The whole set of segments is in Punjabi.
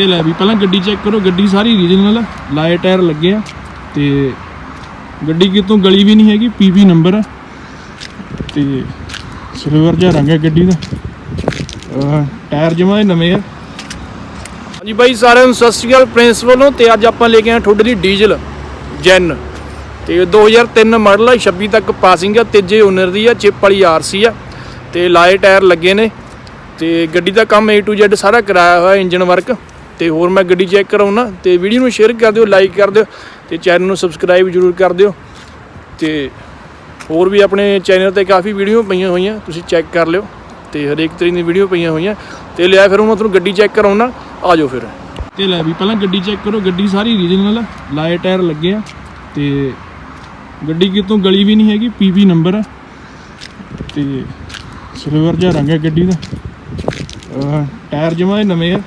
ਤੇ ਲੈ ਵੀ। ਪਹਿਲਾਂ ਗੱਡੀ ਚੈੱਕ ਕਰੋ, ਗੱਡੀ ਸਾਰੀ ਰੀਜਨਲ ਲਾਏ ਟਾਇਰ ਲੱਗੇ ਆ ਤੇ ਗੱਡੀ ਕਿਤੋਂ ਗਲੀ ਵੀ ਨਹੀਂ ਹੈਗੀ ਪੀਵੀ ਨੰਬਰ ਆ। ਤੇ ਸਿਲਵਰ ਜਿਹਾ ਰੰਗ ਹੈ ਗੱਡੀ ਦਾ। ਟਾਇਰ ਜਮਾ ਨਵੇਂ ਆ। ਹਾਂਜੀ ਬਾਈ, ਸਾਰਿਆਂ ਨੂੰ ਸਤਿ ਸ਼੍ਰੀ ਅਕਾਲ ਪ੍ਰਿੰਸ ਵੱਲੋਂ ਤੇ ਅੱਜ ਆਪਾਂ ਲੈ ਕੇ ਆਏ ਤੁਹਾਡੇ ਲਈ ਡੀਜ਼ਲ ਜੈਨ। ਤੇ 2003 ਮਾਡਲ ਆ 26 ਤੱਕ ਪਾਸਿੰਗ ਆ, ਤੀਜੇ ਓਨਰ ਦੀ ਆ, ਚਿਪ ਵਾਲੀ ਆਰਸੀ ਆ। ਤੇ ਲਾਏ ਟਾਇਰ ਲੱਗੇ ਨੇ। ਤੇ ਗੱਡੀ ਦਾ ਕੰਮ A to Z ਸਾਰਾ ਕਰਾਇਆ ਹੋਇਆ ਇੰਜਨ ਵਰਕ ਤੇ ਹੋਰ ਮੈਂ ਗੱਡੀ ਚੈੱਕ ਕਰਾਉਣਾ ਤੇ ਵੀਡੀਓ ਨੂੰ ਸ਼ੇਅਰ ਕਰ ਦਿਓ ਲਾਈਕ ਕਰ ਦਿਓ, ਤੇ ਚੈਨਲ ਨੂੰ ਸਬਸਕ੍ਰਾਈਬ ਜਰੂਰ ਕਰ ਦਿਓ। ਤੇ ਹੋਰ ਵੀ ਆਪਣੇ ਚੈਨਲ ਤੇ ਕਾਫੀ ਵੀਡੀਓ ਪਈਆਂ ਹੋਈਆਂ, ਤੁਸੀਂ ਚੈੱਕ ਕਰ ਲਿਓ, ਤੇ ਹਰੇਕ ਤਰੀਕੇ ਦੀ ਵੀਡੀਓ ਪਈਆਂ ਹੋਈਆਂ। ਤੇ ਲਿਆ ਫਿਰ ਹੁਣ ਮੈਂ ਤੁਹਾਨੂੰ ਗੱਡੀ ਚੈੱਕ ਕਰਾਉਣਾ ਆ ਜਾਓ ਫਿਰ। ਤੇ ਲੈ ਵੀ, ਪਹਿਲਾਂ ਗੱਡੀ ਚੈੱਕ ਕਰੋ, ਗੱਡੀ ਸਾਰੀ ਰੀਜਨਲ ਲਾਏ ਟਾਇਰ ਲੱਗੇ ਆ, ਤੇ ਗੱਡੀ ਕਿਤੋਂ ਗਲੀ ਵੀ ਨਹੀਂ ਹੈਗੀ ਪੀਵੀ ਨੰਬਰ ਆ। ਤੇ ਸਿਲਵਰ ਜਿਹਾ ਰੰਗ ਹੈ ਗੱਡੀ ਦਾ। ਟਾਇਰ ਜਮਾ ਨਵੇਂ ਆ।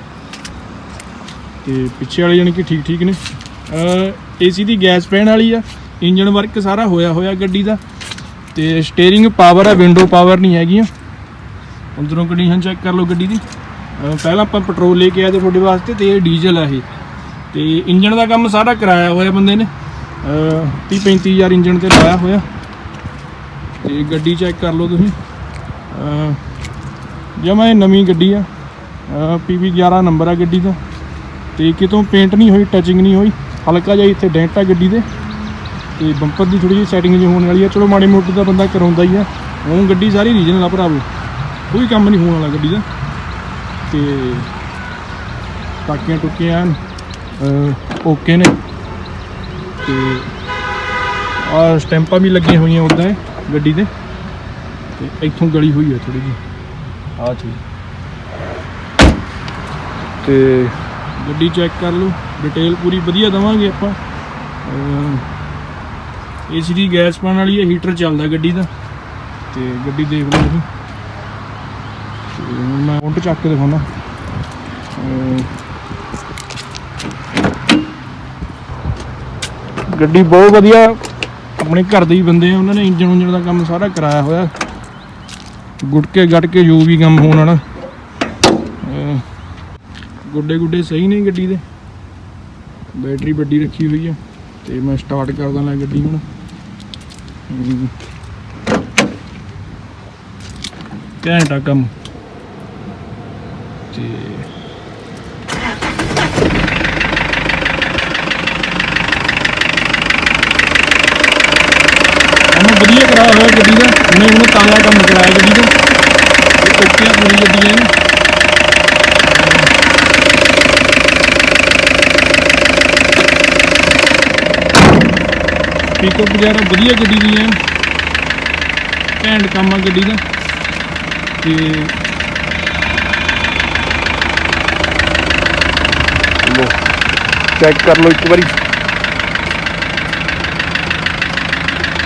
ਤੇ ਪਿੱਛੇ ਵਾਲੇ ਜਾਨੀ ਕਿ ਠੀਕ ਠੀਕ ਨੇ। ਏਸੀ ਦੀ ਗੈਸ ਪੈਣ ਵਾਲੀ ਆ, ਇੰਜਨ ਵਰਕ ਸਾਰਾ ਹੋਇਆ ਹੋਇਆ ਗੱਡੀ ਦਾ। ਤੇ ਸਟੀਅਰਿੰਗ ਪਾਵਰ ਆ ਵਿੰਡੋ ਪਾਵਰ ਨਹੀਂ ਹੈਗੀਆਂ ਅੰਦਰੋਂ ਕੰਡੀਸ਼ਨ ਚੈੱਕ ਕਰ ਲਓ ਗੱਡੀ ਦੀ। ਪਹਿਲਾਂ ਆਪਾਂ ਪੈਟਰੋਲ ਲੈ ਕੇ ਆਏ ਤੇ ਤੁਹਾਡੇ ਵਾਸਤੇ ਤੇ ਇਹ ਡੀਜ਼ਲ ਆ ਇਹ। ਤੇ ਇੰਜਨ ਦਾ ਕੰਮ ਸਾਰਾ ਕਰਾਇਆ ਹੋਇਆ ਬੰਦੇ ਨੇ। 30 35000 ਇੰਜਨ ਤੇ ਲਾਇਆ ਹੋਇਆ। ਤੇ ਗੱਡੀ ਚੈੱਕ ਕਰ ਲਓ ਤੁਸੀਂ। ਜਮਾ ਇਹ ਨਵੀਂ ਗੱਡੀ ਆ। ਪੀਵੀ 11 ਨੰਬਰ ਆ ਗੱਡੀ ਦਾ। ਤੇ ਕਿਤੋਂ ਪੇਂਟ ਨਹੀਂ ਹੋਈ ਟਚਿੰਗ ਨਹੀਂ ਹੋਈ। ਹਲਕਾ ਜਿਹਾ ਇੱਥੇ ਡੈਂਟ ਆ ਗੱਡੀ ਦੇ। ਤੇ ਬੰਪਰ ਦੀ ਥੋੜੀ ਜਿਹੀ ਸੈਟਿੰਗ ਜਿਹੀ ਹੋਣ ਵਾਲੀ ਆ। ਚਲੋ ਮਾੜੇ ਮੋਟੇ ਦਾ ਬੰਦਾ ਕਰਾਉਂਦਾ ਹੀ ਆ। ਉਹ ਗੱਡੀ ਸਾਰੀ ਰੀਜਨਲ ਆ ਭਰਾਵੋ। ਕੋਈ ਕੰਮ ਨਹੀਂ ਹੋਣ ਵਾਲਾ ਗੱਡੀ ਦਾ। ਤੇ ਟਾਕੀਆਂ ਟੁਕੀਆਂ ਓਕੇ ਨੇ। ਤੇ ਆ ਸਟੈਂਪਾਂ ਵੀ ਲੱਗੀਆਂ ਹੋਈਆਂ ਉਦਾਂ ਗੱਡੀ ਦੇ। ਤੇ ਇੱਥੋਂ ਗਲੀ ਹੋਈ ਹੈ ਥੋੜੀ ਜਿਹੀ। ਆ ਚੀਜ਼ ਤੇ ਗੱਡੀ ਚੈੱਕ ਕਰ ਲਓ ਡਿਟੇਲ ਪੂਰੀ ਵਧੀਆ ਦਵਾਂਗੇ ਆਪਾਂ। ਏਸੀ ਦੀ ਗੈਸ ਪਾਣ ਵਾਲੀ ਹੈ ਹੀਟਰ ਚੱਲਦਾ ਗੱਡੀ ਦਾ। ਤੇ ਗੱਡੀ ਦੇਖ ਲਓ ਤੁਸੀਂ। ਮੈਂ ਫੋਨ ਚੱਕ ਕੇ ਦਿਖਾਉਣਾ। ਗੱਡੀ ਬਹੁਤ ਵਧੀਆ, ਆਪਣੇ ਘਰ ਦੇ ਹੀ ਬੰਦੇ ਆ, ਉਹਨਾਂ ਨੇ ਇੰਜਨ ਉਂਜਨ ਦਾ ਕੰਮ ਸਾਰਾ ਕਰਾਇਆ ਹੋਇਆ। ਗੁਟਕੇ ਗੱਟ ਕੇ ਜੋ ਵੀ ਕੰਮ ਹੋਣ ਵਾਲਾ। ਗੁੱਡੇ ਗੁੱਡੇ ਸਹੀ ਨੇ ਗੱਡੀ ਦੇ? ਬੈਟਰੀ ਵੱਡੀ ਰੱਖੀ ਹੋਈ ਆ। ਤੇ ਮੈਂ ਸਟਾਰਟ ਕਰਦਾ ਲੈ ਗੱਡੀ ਹੁਣ। ਘੰਟਾ ਕੰਮ। ਤੇ ਉਹਨੂੰ ਵਧੀਆ ਕਰਾਇਆ ਹੋਇਆ ਗੱਡੀ ਦਾ। ਉਹਨੇ ਉਹਨੂੰ ਤਾਜ਼ਾ ਕੰਮ ਕਰਾਇਆ ਗੱਡੀ ਦਾ। ਓਕੇ ਪੂਰੀ ਗੱਡੀ ਹੈ ਪਿਕਅਪ ਵਗੈਰਾ ਵਧੀਆ ਗੱਡੀ ਦੀ ਹੈ ਘੈਂਟ ਕੰਮ ਆ ਗੱਡੀ ਦਾ। ਤੇ ਲੋ ਚੈੱਕ ਕਰ ਲਓ ਇੱਕ ਵਾਰੀ।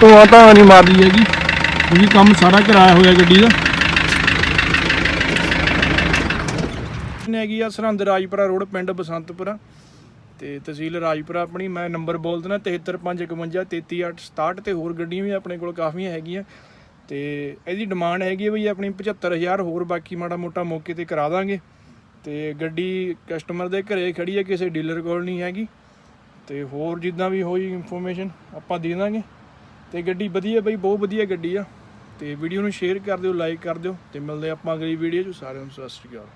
ਧੂਆਂ ਤਾਂ ਨਹੀਂ ਮਾਰਦੀ ਹੈਗੀ। ਕਿਉਂਕਿ ਕੰਮ ਸਾਰਾ ਕਰਾਇਆ ਹੋਇਆ ਗੱਡੀ ਦਾ। ਨੇ ਹੈਗੀ ਆ ਸਰਹੰਦ ਰਾਜਪੁਰਾ ਰੋਡ ਪਿੰਡ ਬਸੰਤਪੁਰਾ। ਤੇ ਤਹਿਸੀਲ ਰਾਜਪੁਰਾ ਆਪਣੀ, ਮੈਂ ਨੰਬਰ ਬੋਲ ਦਿੰਦਾ 7351 33867 ਤੇ ਹੋਰ ਗੱਡੀਆਂ ਵੀ ਆਪਣੇ ਕੋਲ ਕਾਫੀਆਂ ਹੈਗੀਆਂ। ਤੇ ਇਹਦੀ ਡਿਮਾਂਡ ਹੈਗੀ ਹੈ ਬਈ ਆਪਣੀ 75000 ਹੋਰ ਬਾਕੀ ਮਾੜਾ ਮੋਟਾ ਮੌਕੇ ਤੇ ਕਰਾ ਦਾਂਗੇ। ਤੇ ਗੱਡੀ ਕਸਟਮਰ ਦੇ ਘਰੇ ਖੜੀ ਹੈ ਕਿਸੇ ਡੀਲਰ ਕੋਲ ਨਹੀਂ ਹੈਗੀ। ਤੇ ਹੋਰ ਜਿੱਦਾਂ ਵੀ ਹੋਈ ਇਨਫੋਰਮੇਸ਼ਨ ਆਪਾਂ ਦੇ ਦਾਂਗੇ। ਤੇ ਗੱਡੀ ਵਧੀਆ ਬਈ, ਬਹੁਤ ਵਧੀਆ ਗੱਡੀ ਆ। ਤੇ ਵੀਡੀਓ ਨੂੰ ਸ਼ੇਅਰ ਕਰ ਦਿਓ, ਲਾਈਕ ਕਰ ਦਿਓ। ਤੇ ਮਿਲਦੇ ਆਪਾਂ ਅਗਲੀ ਵੀਡੀਓ 'ਚ। ਸਾਰਿਆਂ ਨੂੰ ਸਤਿ ਸ਼੍ਰੀ ਅਕਾਲ।